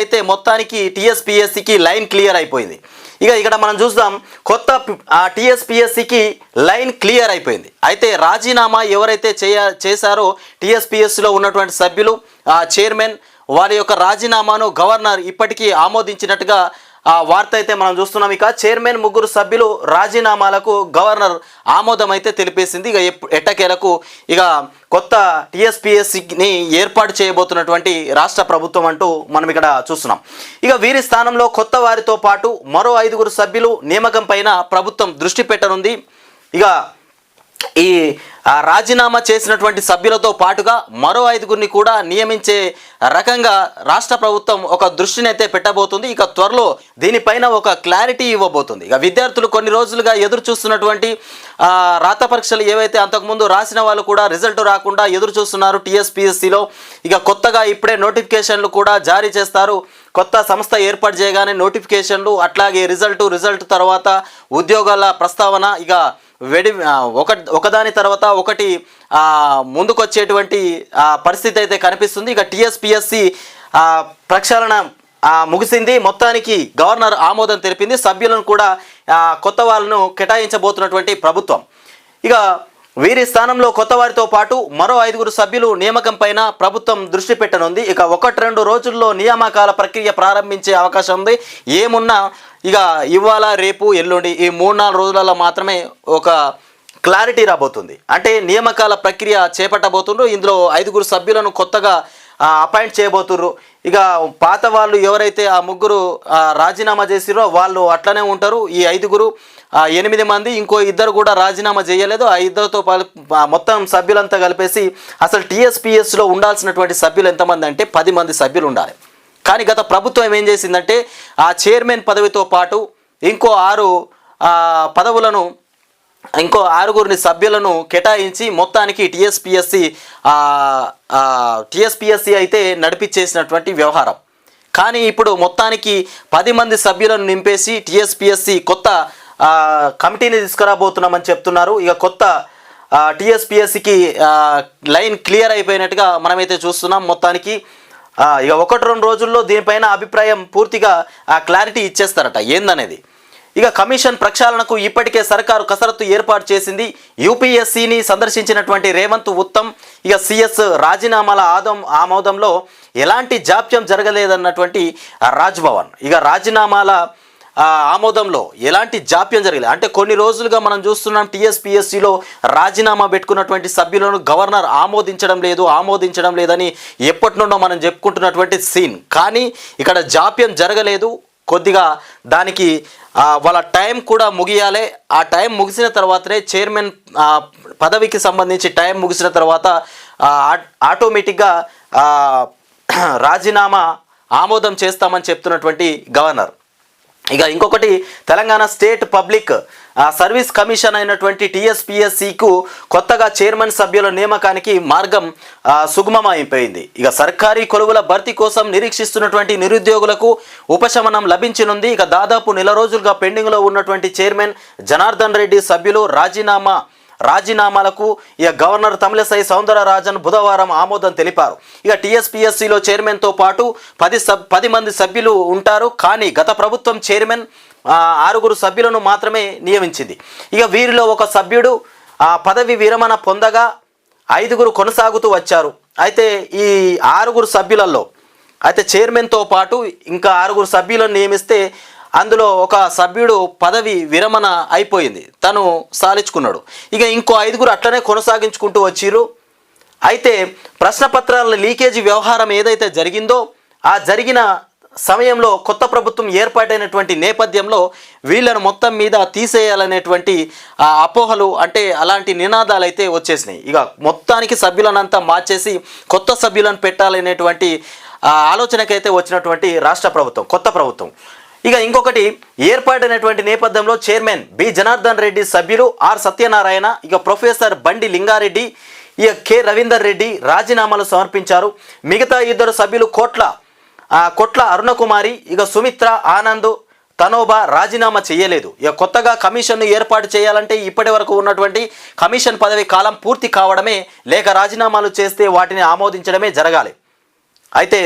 అయితే మొత్తానికి టీఎస్పిఎస్సికి line clear అయిపోయింది. ఇక ఇక్కడ మనం చూద్దాం కొత్త టీఎస్పిఎస్సికి లైన్ క్లియర్ అయిపోయింది. అయితే రాజీనామా ఎవరైతే చేయ చేశారో టీఎస్పిఎస్సిలో ఉన్నటువంటి సభ్యులు ఆ చైర్మన్ వారి యొక్క రాజీనామాను గవర్నర్ ఇప్పటికీ ఆమోదించినట్టుగా ఆ వార్త అయితే మనం చూస్తున్నాం. ఇక చైర్మన్ ముగ్గురు సభ్యులు రాజీనామాలకు గవర్నర్ ఆమోదం అయితే తెలిపేసింది. ఇక ఎట్టకేలకు ఇక కొత్త టీఎస్పిఎస్సిని ఏర్పాటు చేయబోతున్నటువంటి రాష్ట్ర ప్రభుత్వం అంటూ మనం ఇక్కడ చూస్తున్నాం. ఇక వీరి స్థానంలో కొత్త వారితో పాటు మరో ఐదుగురు సభ్యులు నియామకం పైన ప్రభుత్వం దృష్టి పెట్టనుంది. ఇక ఈ రాజీనామా చేసినటువంటి సభ్యులతో పాటుగా మరో ఐదుగురిని కూడా నియమించే రకంగా రాష్ట్ర ప్రభుత్వం ఒక దృష్టిని అయితే పెట్టబోతుంది. ఇక త్వరలో దీనిపైన ఒక క్లారిటీ ఇవ్వబోతుంది. ఇక విద్యార్థులు కొన్ని రోజులుగా ఎదురు చూస్తున్నటువంటి రాత పరీక్షలు ఏవైతే అంతకుముందు రాసిన వాళ్ళు కూడా రిజల్ట్ రాకుండా ఎదురు చూస్తున్నారు టీఎస్పిఎస్సిలో ఇక కొత్తగా ఇప్పుడే నోటిఫికేషన్లు కూడా జారీ చేస్తారు. కొత్త సంస్థ ఏర్పాటు చేయగానే నోటిఫికేషన్లు అట్లాగే రిజల్ట్ రిజల్ట్ తర్వాత ఉద్యోగాల ప్రస్తావన ఇక వెడి ఒక ఒకదాని తర్వాత ఒకటి ముందుకొచ్చేటువంటి పరిస్థితి అయితే కనిపిస్తుంది. ఇక టీఎస్పిఎస్సి ప్రక్షాళన ముగిసింది. మొత్తానికి గవర్నర్ ఆమోదం తెలిపింది. సభ్యులను కూడా కొత్త వాళ్ళను కేటాయించబోతున్నటువంటి ప్రభుత్వం. ఇక వీరి స్థానంలో కొత్త వారితో పాటు మరో ఐదుగురు సభ్యులు నియామకంపైన ప్రభుత్వం దృష్టి పెట్టనుంది. ఇక ఒకటి రెండు రోజుల్లో నియామకాల ప్రక్రియ ప్రారంభించే అవకాశం ఉంది. ఏమున్నా ఇక ఇవాళ రేపు ఎల్లుండి ఈ మూడు నాలుగు రోజులలో మాత్రమే ఒక క్లారిటీ రాబోతుంది. అంటే నియామకాల ప్రక్రియ చేపట్టబోతుండ్రు. ఇందులో ఐదుగురు సభ్యులను కొత్తగా అపాయింట్ చేయబోతుర్రు. ఇక పాత వాళ్ళు ఎవరైతే ఆ ముగ్గురు రాజీనామా చేసిరో వాళ్ళు అట్లనే ఉంటారు. ఈ ఐదుగురు ఎనిమిది మంది ఇంకో ఇద్దరు కూడా రాజీనామా చేయలేదు. ఆ ఇద్దరితో మొత్తం సభ్యులంతా కలిపేసి అసలు టీఎస్పిఎస్లో ఉండాల్సినటువంటి సభ్యులు ఎంతమంది అంటే పది మంది సభ్యులు ఉండాలి. కానీ గత ప్రభుత్వం ఏం చేసిందంటే ఆ చైర్మన్ పదవితో పాటు ఇంకో ఆరు పదవులను ఇంకో ఆరుగురిని సభ్యులను కేటాయించి మొత్తానికి టీఎస్పిఎస్సి టీఎస్పిఎస్సి అయితే నడిపించేసినటువంటి వ్యవహారం. కానీ ఇప్పుడు మొత్తానికి పది మంది సభ్యులను నింపేసి టీఎస్పిఎస్సి కొత్త కమిటీని తీసుకురాబోతున్నామని చెప్తున్నారు. ఇక కొత్త టీఎస్పిఎస్సికి లైన్ క్లియర్ అయిపోయినట్టుగా మనమైతే చూస్తున్నాం మొత్తానికి. ఇక ఒకటి రెండు రోజుల్లో దీనిపైన అభిప్రాయం పూర్తిగా క్లారిటీ ఇచ్చేస్తారట. ఏందనేది? ఇక కమిషన్ ప్రక్షాళనకు ఇప్పటికే సర్కారు కసరత్తు ఏర్పాటు చేసింది. యూపీఎస్సీని సందర్శించినటువంటి రేవంత్ ఉత్తమ్ ఇక సిఎస్ రాజీనామాల ఆదం ఆమోదంలో ఎలాంటి జాప్యం జరగలేదన్నటువంటి రాజ్భవన్. ఇక రాజీనామాల ఆమోదంలో ఎలాంటి జాప్యం జరగలేదు. అంటే కొన్ని రోజులుగా మనం చూస్తున్నాం టీఎస్పిఎస్సిలో రాజీనామా పెట్టుకున్నటువంటి సభ్యులను గవర్నర్ ఆమోదించడం లేదు ఆమోదించడం లేదని ఎప్పటి నుండో మనం చెప్పుకుంటున్నటువంటి సీన్. కానీ ఇక్కడ జాప్యం జరగలేదు. కొద్దిగా దానికి వాళ్ళ టైం కూడా ముగియాలి. ఆ టైం ముగిసిన తర్వాతనే చైర్మన్ పదవికి సంబంధించి టైం ముగిసిన తర్వాత ఆటోమేటిక్గా రాజీనామా ఆమోదం చేస్తామని చెప్తున్నటువంటి గవర్నర్. ఇక ఇంకొకటి Telangana state public service commission అయినటువంటి టీఎస్పిఎస్సికు కొత్తగా చైర్మన్ సభ్యుల నియామకానికి మార్గం సుగమమైపోయింది. ఇక సర్కారీ కొలువుల భర్తీ కోసం నిరీక్షిస్తున్నటువంటి నిరుద్యోగులకు ఉపశమనం లభించనుంది. ఇక దాదాపు నెల రోజులుగా పెండింగ్లో ఉన్నటువంటి చైర్మన్ జనార్దన్ రెడ్డి సభ్యులు రాజీనామా రాజీనామాలకు ఇక గవర్నర్ తమిళసై సౌందరరాజన్ బుధవారం ఆమోదం తెలిపారు. ఇక టీఎస్పీఎస్సీలో చైర్మన్తో పాటు పది సబ్ పది మంది సభ్యులు ఉంటారు. కానీ గత ప్రభుత్వం చైర్మన్ ఆరుగురు సభ్యులను మాత్రమే నియమించింది. ఇక వీరిలో ఒక సభ్యుడు ఆ పదవి విరమణ పొందగా ఐదుగురు కొనసాగుతూ వచ్చారు. అయితే ఈ ఆరుగురు సభ్యులలో అయితే చైర్మన్తో పాటు ఇంకా ఆరుగురు సభ్యులను నియమిస్తే అందులో ఒక సభ్యుడు పదవి విరమణ అయిపోయింది. తను సాలించుకున్నాడు ఇక ఇంకో ఐదుగురు అట్లనే కొనసాగించుకుంటూ వచ్చిర్రు. అయితే ప్రశ్నపత్రాల లీకేజీ వ్యవహారం ఏదైతే జరిగిందో ఆ జరిగిన సమయంలో కొత్త ప్రభుత్వం ఏర్పాటైనటువంటి నేపథ్యంలో వీళ్ళను మొత్తం మీద తీసేయాలనేటువంటి ఆ అపోహలు అంటే అలాంటి నినాదాలు అయితే వచ్చేసినాయి. ఇక మొత్తానికి సభ్యులనంతా మార్చేసి కొత్త సభ్యులను పెట్టాలనేటువంటి ఆలోచనకైతే వచ్చినటువంటి రాష్ట్ర ప్రభుత్వం కొత్త ప్రభుత్వం. ఇక ఇంకొకటి ఏర్పాటైనటువంటి నేపథ్యంలో చైర్మన్ బి. జనార్దన్ రెడ్డి సభ్యులు ఆర్. సత్యనారాయణ ఇక ప్రొఫెసర్ బండి లింగారెడ్డి ఇక కె. రవీందర్ రెడ్డి రాజీనామాలు సమర్పించారు. మిగతా ఇద్దరు సభ్యులు కోట్ల కొట్ల అరుణకుమారి ఇక సుమిత్ర ఆనంద్ తనోబా రాజీనామా చేయలేదు. ఇక కొత్తగా కమిషన్ను ఏర్పాటు చేయాలంటే ఇప్పటి వరకు ఉన్నటువంటి కమిషన్ పదవి కాలం పూర్తి కావడమే లేక రాజీనామాలు చేస్తే వాటిని ఆమోదించడమే జరగాలి. అయితే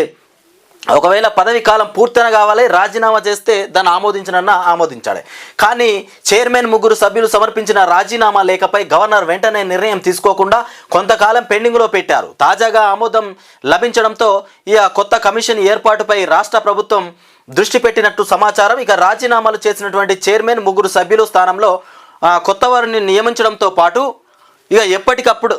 ఒకవేళ పదవి కాలం పూర్తయిన కావాలి రాజీనామా చేస్తే దాన్ని ఆమోదించనన్నా ఆమోదించాడే. కానీ చైర్మన్ ముగ్గురు సభ్యులు సమర్పించిన రాజీనామా లేఖపై గవర్నర్ వెంటనే నిర్ణయం తీసుకోకుండా కొంతకాలం పెండింగ్లో పెట్టారు. తాజాగా ఆమోదం లభించడంతో ఇక కొత్త కమిషన్ ఏర్పాటుపై రాష్ట్ర ప్రభుత్వం దృష్టి పెట్టినట్టు సమాచారం. ఇక రాజీనామాలు చేసినటువంటి చైర్మన్ ముగ్గురు సభ్యులు స్థానంలో కొత్త వారిని నియమించడంతో పాటు ఇక ఎప్పటికప్పుడు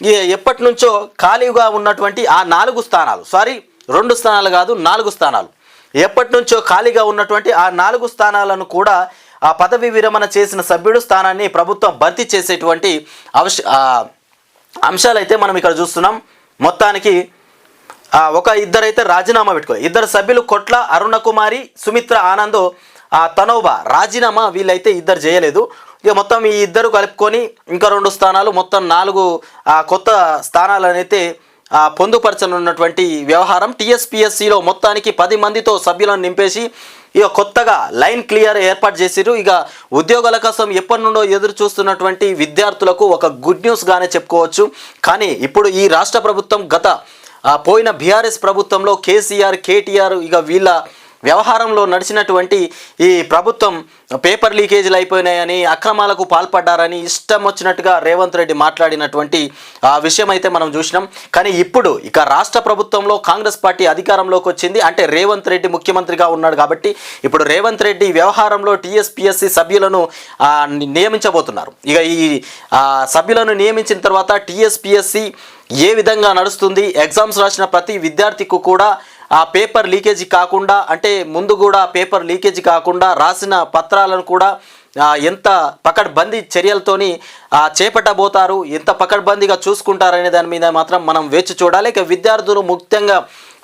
ఇక ఎప్పటి నుంచో ఖాళీగా ఉన్నటువంటి ఆ నాలుగు స్థానాలు. సారీ రెండు స్థానాలు కాదు నాలుగు స్థానాలు. ఎప్పటి నుంచో ఖాళీగా ఉన్నటువంటి ఆ నాలుగు స్థానాలను కూడా ఆ పదవి విరమణ చేసిన సభ్యుడు స్థానాన్ని ప్రభుత్వం భర్తీ చేసేటువంటి అవశ అంశాలైతే మనం ఇక్కడ చూస్తున్నాం. మొత్తానికి ఒక ఇద్దరైతే రాజీనామా పెట్టుకోవాలి ఇద్దరు సభ్యులు కొట్ల అరుణ కుమారి సుమిత్ర ఆనంద్ ఆ, తనోబా. రాజీనామా వీళ్ళైతే ఇద్దరు చేయలేదు. ఇక మొత్తం ఈ ఇద్దరు కలుపుకొని ఇంకా రెండు స్థానాలు మొత్తం నాలుగు కొత్త స్థానాలనైతే పొందుపరచనున్నటువంటి వ్యవహారం టీఎస్పీఎస్సిలో మొత్తానికి పది మందితో సభ్యులను నింపేసి ఇక కొత్తగా లైన్ క్లియర్ ఏర్పాటు చేసిరు ఇక ఉద్యోగాల కోసం ఎప్పటి నుండో ఎదురు చూస్తున్నటువంటి విద్యార్థులకు ఒక గుడ్ న్యూస్ గానే చెప్పుకోవచ్చు. కానీ ఇప్పుడు ఈ రాష్ట్ర ప్రభుత్వం గత పోయిన బీఆర్ఎస్ ప్రభుత్వంలో కేసీఆర్ కేటీఆర్ ఇక వీళ్ళ వ్యవహారంలో నడిచినటువంటి ఈ ప్రభుత్వం పేపర్ లీకేజీలు అయిపోయినాయని అక్రమాలకు పాల్పడ్డారని ఇష్టం వచ్చినట్టుగా రేవంత్ రెడ్డి మాట్లాడినటువంటి ఆ విషయం అయితే మనం చూసినాం. కానీ ఇప్పుడు ఇక రాష్ట్ర ప్రభుత్వంలో కాంగ్రెస్ పార్టీ అధికారంలోకి వచ్చింది. అంటే రేవంత్ రెడ్డి ముఖ్యమంత్రిగా ఉన్నాడు కాబట్టి ఇప్పుడు రేవంత్ రెడ్డి వ్యవహారంలో టీఎస్పీఎస్సీ సభ్యులను నియమించబోతున్నారు. ఇక ఈ సభ్యులను నియమించిన తర్వాత టీఎస్పీఎస్సీ ఏ విధంగా నడుస్తుంది ఎగ్జామ్స్ రాసిన ప్రతి విద్యార్థికి కూడా ఆ పేపర్ లీకేజీ కాకుండా అంటే ముందు కూడా పేపర్ లీకేజీ కాకుండా రాసిన పత్రాలను కూడా ఎంత పకడ్బందీ చర్యలతోని చేపట్టబోతారు ఎంత పకడ్బందీగా చూసుకుంటారనే దాని మీద మాత్రం మనం వేచి చూడాలి. ఇక విద్యార్థులు ముఖ్యంగా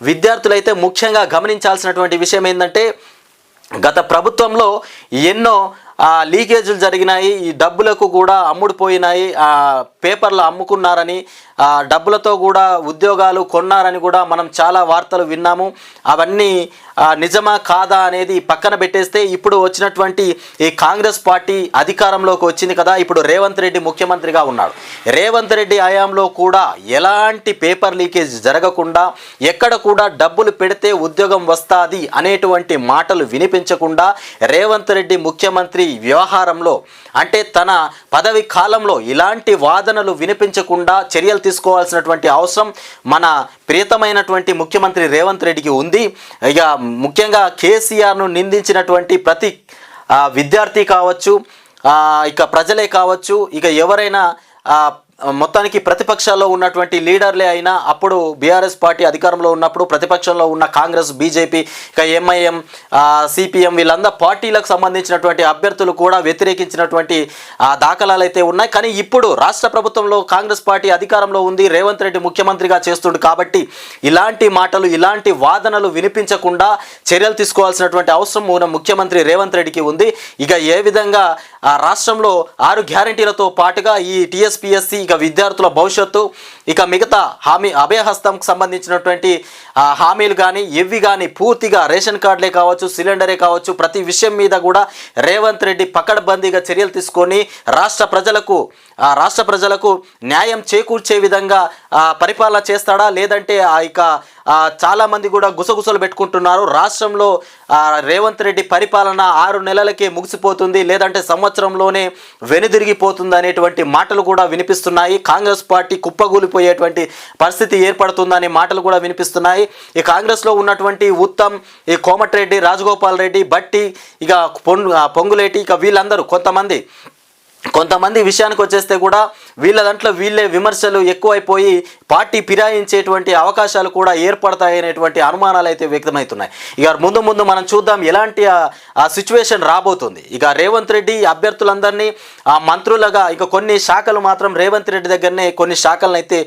విద్యార్థులైతే ముఖ్యంగా గమనించాల్సినటువంటి విషయం ఏంటంటే గత ప్రభుత్వంలో ఎన్నో లీకేజీలు జరిగినాయి ఈ డబ్బులకు కూడా అమ్ముడుపోయినాయి ఆ, పేపర్లు అమ్ముకున్నారని ఆ, డబ్బులతో కూడా ఉద్యోగాలు కొన్నారని కూడా మనం చాలా వార్తలు విన్నాము. అవన్నీ నిజమా కాదా అనేది పక్కన పెట్టేస్తే ఇప్పుడు వచ్చినటువంటి ఈ కాంగ్రెస్ పార్టీ అధికారంలోకి వచ్చింది కదా ఇప్పుడు రేవంత్ రెడ్డి ముఖ్యమంత్రిగా ఉన్నాడు. రేవంత్ రెడ్డి హయాంలో కూడా ఎలాంటి పేపర్ లీకేజ్ జరగకుండా ఎక్కడ కూడా డబ్బులు పెడితే ఉద్యోగం వస్తుంది అనేటువంటి మాటలు వినిపించకుండా రేవంత్ రెడ్డి ముఖ్యమంత్రి వ్యవహారంలో అంటే తన పదవి కాలంలో ఇలాంటి వాదనలు వినిపించకుండా చర్యలు తీసుకోవాల్సినటువంటి అవసరం మన ప్రియతమైనటువంటి ముఖ్యమంత్రి రేవంత్ రెడ్డికి ఉంది. ఇక ముఖ్యంగా కేసీఆర్ను నిందించినటువంటి ప్రతి విద్యార్థి కావచ్చు ఇక ప్రజలే కావచ్చు ఇక ఎవరైనా మొత్తానికి ప్రతిపక్షాల్లో ఉన్నటువంటి లీడర్లే అయినా అప్పుడు బీఆర్ఎస్ పార్టీ అధికారంలో ఉన్నప్పుడు ప్రతిపక్షంలో ఉన్న కాంగ్రెస్ బీజేపీ ఇక ఎంఐఎం సిపిఎం వీళ్ళందరూ పార్టీలకు సంబంధించినటువంటి అభ్యర్థులు కూడా వ్యతిరేకించినటువంటి దాఖలాలు అయితే ఉన్నాయి. కానీ ఇప్పుడు రాష్ట్ర ప్రభుత్వంలో కాంగ్రెస్ పార్టీ అధికారంలో ఉంది. రేవంత్ రెడ్డి ముఖ్యమంత్రిగా చేస్తుండు కాబట్టి ఇలాంటి మాటలు ఇలాంటి వాదనలు వినిపించకుండా చర్యలు తీసుకోవాల్సినటువంటి అవసరం మన ముఖ్యమంత్రి రేవంత్ రెడ్డికి ఉంది. ఇక ఏ విధంగా ఆ రాష్ట్రంలో ఆరు గ్యారంటీలతో పాటుగా ఈ టీఎస్పిఎస్సి ఇక విద్యార్థుల భవిష్యత్తు ఇక మిగతా హామీ అభయహస్తంకి సంబంధించినటువంటి హామీలు కానీ ఇవి కానీ పూర్తిగా రేషన్ కార్డులే కావచ్చు సిలిండరే కావచ్చు ప్రతి విషయం మీద కూడా రేవంత్ రెడ్డి పకడ్బందీగా చర్యలు తీసుకొని రాష్ట్ర ప్రజలకు ఆ రాష్ట్ర ప్రజలకు న్యాయం చేకూర్చే విధంగా పరిపాలన చేస్తాడా? లేదంటే ఆ ఇక ఆ, చాలామంది కూడా గుసగుసలు పెట్టుకుంటున్నారు. రాష్ట్రంలో రేవంత్ రెడ్డి పరిపాలన ఆరు నెలలకే ముగిసిపోతుంది. లేదంటే సంవత్సరంలోనే వెనుదిరిగిపోతుంది అనేటువంటి మాటలు కూడా వినిపిస్తున్నాయి. కాంగ్రెస్ పార్టీ కుప్పగూలిపోయేటువంటి పరిస్థితి ఏర్పడుతుందనే మాటలు కూడా వినిపిస్తున్నాయి. ఈ కాంగ్రెస్లో ఉన్నటువంటి ఉత్తమ్ ఈ కోమటిరెడ్డి రాజగోపాల్ రెడ్డి బట్టి ఇక పొంగు పొంగులేటి ఇక వీళ్ళందరూ కొంతమంది కొంతమంది విషయానికి వచ్చేస్తే కూడా వీళ్ళ దాంట్లో వీళ్ళే విమర్శలు ఎక్కువైపోయి పార్టీ ఫిరాయించేటువంటి అవకాశాలు కూడా ఏర్పడతాయనేటువంటి అనుమానాలు అయితే వ్యక్తమవుతున్నాయి. ఇక ముందు ముందు మనం చూద్దాం ఎలాంటి ఆ- సిచ్యువేషన్ రాబోతుంది. ఇక రేవంత్ రెడ్డి అభ్యర్థులందరినీ ఆ మంత్రులుగా ఇక కొన్ని శాఖలు మాత్రం రేవంత్ రెడ్డి దగ్గరనే కొన్ని శాఖలను అయితే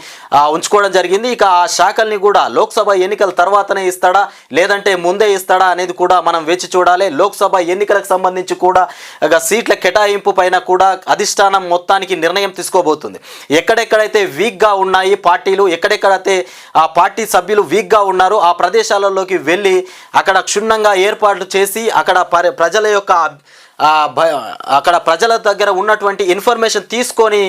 ఉంచుకోవడం జరిగింది. ఇక ఆ శాఖల్ని కూడా లోక్సభ ఎన్నికల తర్వాతనే ఇస్తాడా లేదంటే ముందే ఇస్తాడా అనేది కూడా మనం వేచి చూడాలి. లోక్సభ ఎన్నికలకు సంబంధించి కూడా ఇక సీట్ల కేటాయింపు పైన కూడా అధిష్టానం మొత్తానికి నిర్ణయం తీసుకోబోతుంది. ఎక్కడెక్కడైతే వీక్గా ఉన్నాయి పార్టీలు ఎక్కడెక్కడైతే ఆ పార్టీ సభ్యులు వీక్గా ఉన్నారో ఆ ప్రదేశాలలోకి వెళ్ళి అక్కడ క్షుణ్ణంగా ఏర్పాట్లు చేసి అక్కడ ప్రజల యొక్క అక్కడ ప్రజల దగ్గర ఉన్నటువంటి ఇన్ఫర్మేషన్ తీసుకొని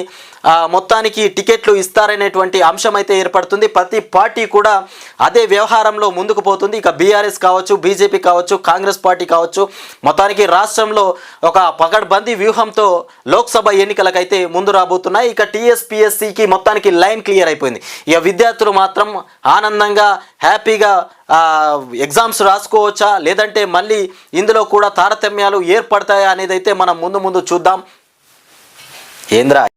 మొత్తానికి టికెట్లు ఇస్తారనేటువంటి అంశం అయితే ఏర్పడుతుంది. ప్రతి పార్టీ కూడా అదే వ్యవహారంలో ముందుకు పోతుంది. ఇక బీఆర్ఎస్ కావచ్చు బీజేపీ కావచ్చు కాంగ్రెస్ పార్టీ కావచ్చు మొత్తానికి రాష్ట్రంలో ఒక పగడ్బందీ వ్యూహంతో లోక్సభ ఎన్నికలకైతే ముందు రాబోతున్నాయి. ఇక టీఎస్పీఎస్సికి మొత్తానికి లైన్ క్లియర్ అయిపోయింది. ఇక విద్యార్థులు మాత్రం ఆనందంగా హ్యాపీగా ఎగ్జామ్స్ రాసుకోవచ్చా? లేదంటే మళ్ళీ ఇందులో కూడా తారతమ్యాలు ఏర్పడతాయా? అనేది అయితే మనం ముందు ముందు చూద్దాం. ఏంద్రా